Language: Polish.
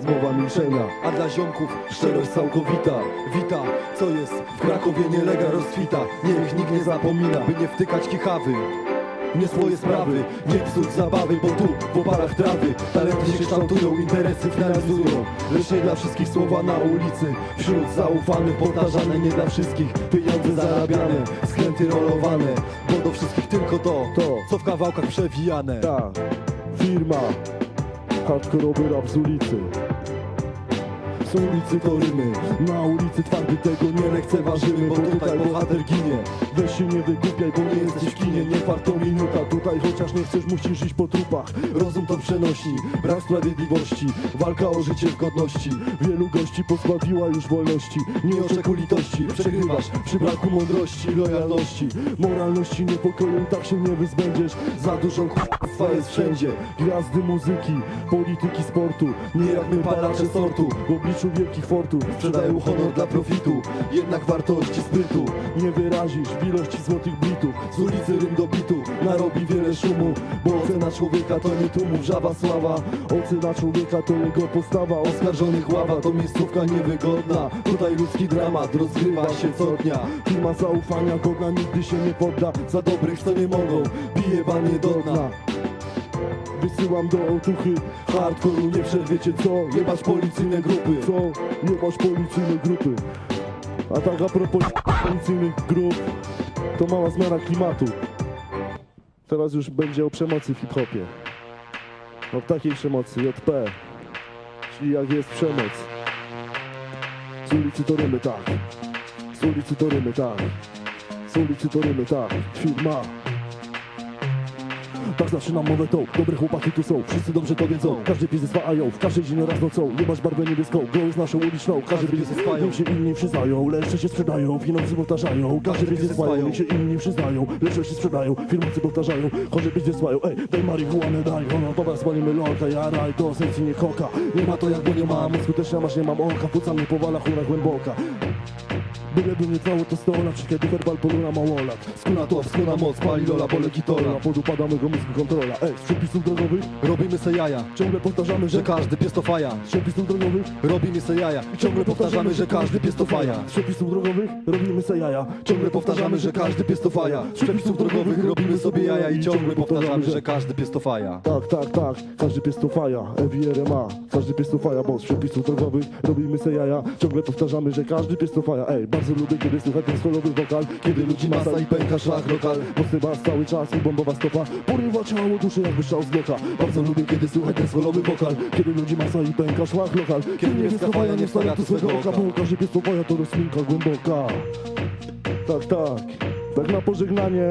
zmowa milczenia A dla ziomków szczerość całkowita. Wita, co jest w Krakowie nielega rozkwita. Niech nikt nie zapomina, by nie wtykać kichawy. Nie swoje sprawy, nie psuć zabawy, bo tu w oparach trawy Talenty się kształtują, interesy finalizują. Lecz nie dla wszystkich słowa na ulicy Wśród zaufanych powtarzane nie dla wszystkich. Pieniądze zarabiane, skręty rolowane Bo do wszystkich tylko to, to co w kawałkach przewijane. Ta firma Hardkorowy rap z ulicy Z ulicy to rymy, na ulicy twardy tego nie lekceważymy Bo tutaj bohater ginie. Weź się nie wygłupiaj, bo nie jesteś w kinie. Nie warto minuta tutaj, chociaż nie chcesz, musisz iść po trupach. Rozum to przenosi, brak sprawiedliwości. Walka o życie w godności. Wielu gości pozbawiła już wolności. Nie oczekuj litości, przegrywasz przy braku mądrości, lojalności. Moralności, niepokoju, tak się nie wyzbędziesz. Za dużo k***stwa jest wszędzie. Gwiazdy muzyki, polityki sportu Nie jak my palacze sortu. W obliczu wielkich fortów Sprzedają honor dla profitu. Jednak wartości sprytu Nie wyrazisz w ilości złotych blitów Z ulicy rym do bitu Narobi wiele szumu Bo ocena człowieka to nie tłumów żaba sława Ocena człowieka to jego postawa. Oskarżonych ława to miejscówka niewygodna. Tutaj ludzki dramat rozgrywa się co dnia. Firma zaufania godna nigdy się nie podda. Za dobrych co nie mogą Bije banie do dna Wysyłam do otuchy. Hardkoru nie przerwiecie co? Jebać policyjne grupy. Co? Nie masz policyjnej grupy. A tak a propos policyjnych grup To mała zmiana klimatu. Teraz już będzie o przemocy w hip-hopie. O takiej przemocy, JP Czyli jak jest przemoc. Z ulicy to rymy, tak. Z ulicy to rymy, tak. Z ulicy to rymy, tak. Firma tak zaczynam mowę tą, dobre chłopaki tu są. Wszyscy dobrze to wiedzą, każdy biznes mają W każdej dziedzinie raz nocą, nie masz barwę niebieską Glow jest naszą uliczną, każdy biznes mają. Niech się inni przyznają, leszcze się sprzedają. Finanse powtarzają, każdy biznes mają Niech się inni przyznają, leszcze się sprzedają. Finanse powtarzają, każdy biznes mają Ej, daj marihuanę, daj, ona dobra, spalimy lolka Jaraj, to sencji nie koka. Nie ma to jak, bo nie mam. Skuteczna masz, nie mam oka. Puca mnie powala, chura głęboka? Byleby nie trwało to 100 lat, czy kiedy verbal poluna mało lat Skuna to, skuna moc, pali lola, pole gitola Na podupada mego mózgu kontrola Ej, z przepisów drogowych Robimy se jaja, ciągle powtarzamy, że każdy pies to faja. Z przepisów drogowych Robimy se jaja, ciągle powtarzamy, że każdy pies to faja. Z przepisów drogowych robimy se jaja. Ciągle powtarzamy, że każdy pies to faja. Z przepisów drogowych robimy sobie jaja. I ciągle powtarzamy, że każdy pies to faja. Tak, tak, tak, każdy pies to faja. EWRMA, każdy pies to faja Bo z przepisów drogowych robimy se jaja. Ciągle powtarzamy, że każdy pies to faja. Ej, bardzo lubię, kiedy słychać ten solowy wokal Kiedy ludzi masa i pęka szlak lokal. Bas cały czas i bombowa stopa Porywa ciało duszy jakby strzał z bloka Bardzo lubię, kiedy słychać ten solowy wokal. Kiedy ludzi masa i pęka szlak lokal. Kiedy niebieska faja nie stawia tu swego oka Bo każdy pies to rozminka głęboka. Tak, tak, tak na pożegnanie